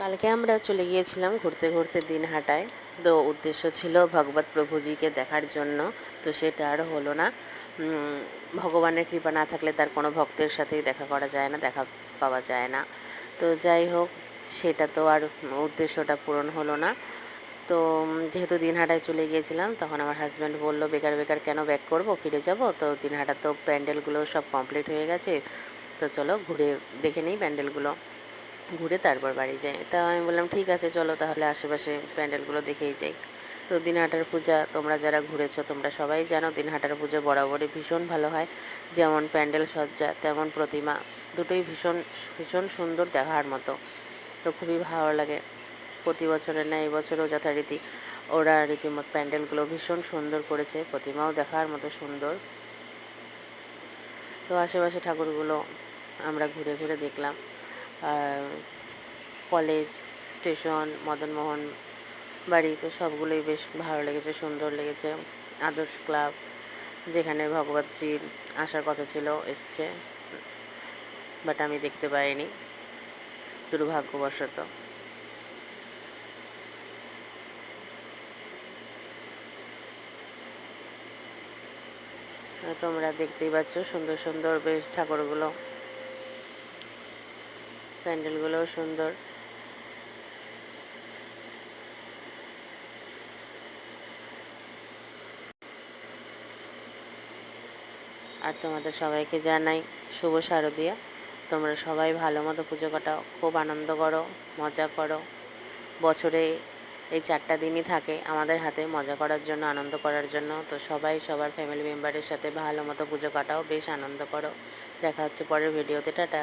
কালকে আমরা চলে গিয়েছিলাম ঘুরতে ঘুরতে দিন দিনহাটায় তো উদ্দেশ্য ছিল ভগবত প্রভুজিকে দেখার জন্য। তো সেটা আর হলো না। ভগবানের কৃপা না থাকলে তার কোনো ভক্তের সাথেই দেখা করা যায় না, দেখা পাওয়া যায় না। তো যাই হোক, সেটা তো আর উদ্দেশ্যটা পূরণ হলো না। তো যেহেতু দিনহাটায় চলে গিয়েছিলাম, তখন আমার হাজব্যান্ড বলল, বেকার বেকার কেন ব্যাক করব? ফিরে যাব? তো দিনহাটা তো প্যান্ডেলগুলো সব কমপ্লিট হয়ে গেছে। তো চলো ঘুরে দেখে নিই প্যান্ডেলগুলো। ঘুরে তারপর বাড়ি যাই। তা আমি বললাম, ঠিক আছে, চলো তাহলে আশেপাশে প্যান্ডেলগুলো দেখেই যাই। তো দিনহাটার পূজা, তোমরা যারা ঘুরেছো, তোমরা সবাই জানো দিনহাটার পূজা বরাবরই ভীষণ ভালো হয়। যেমন প্যান্ডেল সজ্জা, তেমন প্রতিমা, দুটোই ভীষণ ভীষণ সুন্দর দেখার মতো। তো খুবই ভালো লাগে। প্রতি বছরের না এবছরও যথারীতি ওরা রীতিমতো প্যান্ডেলগুলো ভীষণ সুন্দর করেছে, প্রতিমাও দেখার মতো সুন্দর। তো আশেপাশে ঠাকুরগুলো আমরা ঘুরে ঘুরে দেখলাম। কলেজ, স্টেশন, মদনমোহন বাড়ি, তো সবগুলোই বেশ ভালো লেগেছে, সুন্দর লেগেছে। আদর্শ ক্লাব, যেখানে ভগবতজির আসার কথা ছিল, এসছে। বাট আমি দেখতে পাইনি। দুর্ভাগ্যবশত। তোমরা দেখতেই পাচ্ছ সুন্দর সুন্দর বেশ ঠাকুরগুলো। প্যান্ডেলগুলোও সুন্দর। আর তোমাদের সবাইকে জানাই শুভ শারদীয়া। তোমরা সবাই ভালো মতো পুজো কাটাও, খুব আনন্দ করো, মজা করো। বছরে এই চারটা দিনই থাকে আমাদের হাতে মজা করার জন্য, আনন্দ করার জন্য। তো সবাই সবার ফ্যামিলি মেম্বারের সাথে ভালো মতো পুজো কাটাও, বেশ আনন্দ করো। দেখা হচ্ছে পরের ভিডিওতে টাটা।